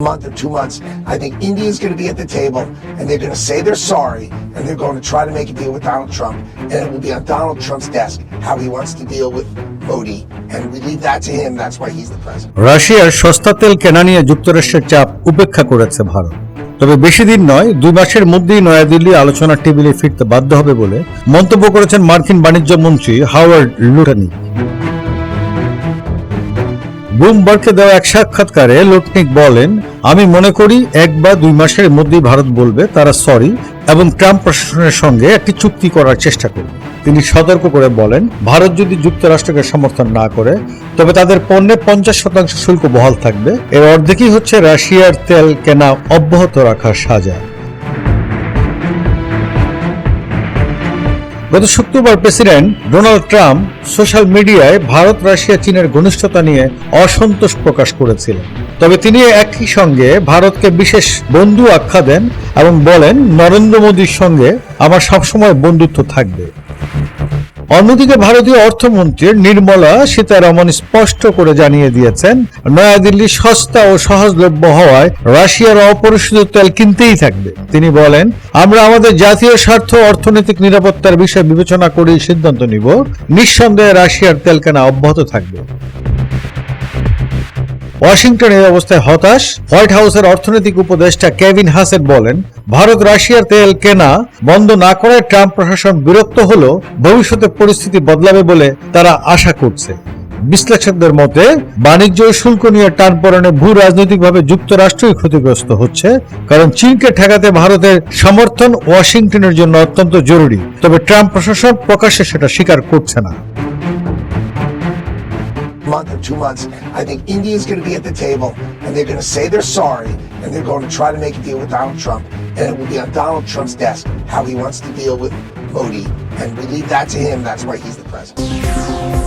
month or two months, I think India's going to be at the table and they're going to say they're sorry and they're going to try to make a deal with Donald Trump. And it will be on Donald Trump's desk how he wants to deal with Modi. And we leave that to him. That's why he's the president. রাশিয়ার সস্তা তেল কেনা নিয়ে যুক্তরাষ্ট্রের চাপ উপেক্ষা করেছে ভারত তবে বেশি দিন নয় দুই মাসের মধ্যেই নয়াদিল্লি আলোচনার টেবিলে ফিরতে বাধ্য হবে বলে মন্তব্য করেছেন মার্কিন বাণিজ্য মন্ত্রী হাওয়ার্ড লুটানি ব্লুমবার্গকে দেওয়া এক সাক্ষাৎকারে লোটনিক বলেন, আমি মনে করি এক বা দুই মাসের মধ্যেই ভারত বলবে তারা সরি এবং ট্রাম্প প্রশাসনের সঙ্গে একটি চুক্তি করার চেষ্টা করবে। তিনি সতর্ক করে বলেন, ভারত যদি যুক্তরাষ্ট্রকে সমর্থন না করে, তবে তাদের পণ্যে পঞ্চাশ শতাংশ শুল্ক বহাল থাকবে। এর অর্ধেকই হচ্ছে রাশিয়ার তেল কেনা অব্যাহত রাখার সাজা। গত শুক্রবার প্রেসিডেন্ট ডোনাল্ড ট্রাম্প সোশ্যাল মিডিয়ায় ভারত, রাশিয়া, চীনের ঘনিষ্ঠতা নিয়ে অসন্তোষ প্রকাশ করেছিলেন। তবে তিনি একই সঙ্গে ভারতকে বিশেষ বন্ধু আখ্যা দেন এবং বলেন, নরেন্দ্র মোদীর সঙ্গে আমার সবসময় বন্ধুত্ব থাকবে। অন্যদিকে ভারতীয় অর্থমন্ত্রী নির্মলা সীতারমন স্পষ্ট করে জানিয়ে দিয়েছেন, নয়াদিল্লি সস্তা ও সহজলভ্য হওয়ায় রাশিয়ার অপরিশোধিত তেল কিনতেই থাকবে। তিনি বলেন, আমরা আমাদের জাতীয় স্বার্থ, অর্থনৈতিক নিরাপত্তার বিষয় বিবেচনা করেই সিদ্ধান্ত নিব। নিঃসন্দেহে রাশিয়ার তেল কেনা অব্যাহত থাকবে। ওয়াশিংটন এই অবস্থায় হতাশ। হোয়াইট হাউসের অর্থনৈতিক উপদেষ্টা কেভিন হাসেন বলেন, ভারত রাশিয়ার তেল কেনা বন্ধ না করায় ট্রাম্প প্রশাসন বিরক্ত হলেও ভবিষ্যতে পরিস্থিতি বদলাবে বলে তারা আশা করছে। বিশ্লেষকদের মতে, বাণিজ্য শুল্ক নিয়ে টানপড়নে ভূ রাজনৈতিকভাবে যুক্তরাষ্ট্রই ক্ষতিগ্রস্ত হচ্ছে, কারণ চীনকে ঠেকাতে ভারতের সমর্থন ওয়াশিংটনের জন্য অত্যন্ত জরুরি। তবে ট্রাম্প প্রশাসন প্রকাশ্যে সেটা স্বীকার করছে না। Month or two months, I think India's going to be at the table and they're going to say they're sorry and they're going to try to make a deal with Donald Trump. And it will be on Donald Trump's desk how he wants to deal with Modi. And we leave that to him. That's why he's the president.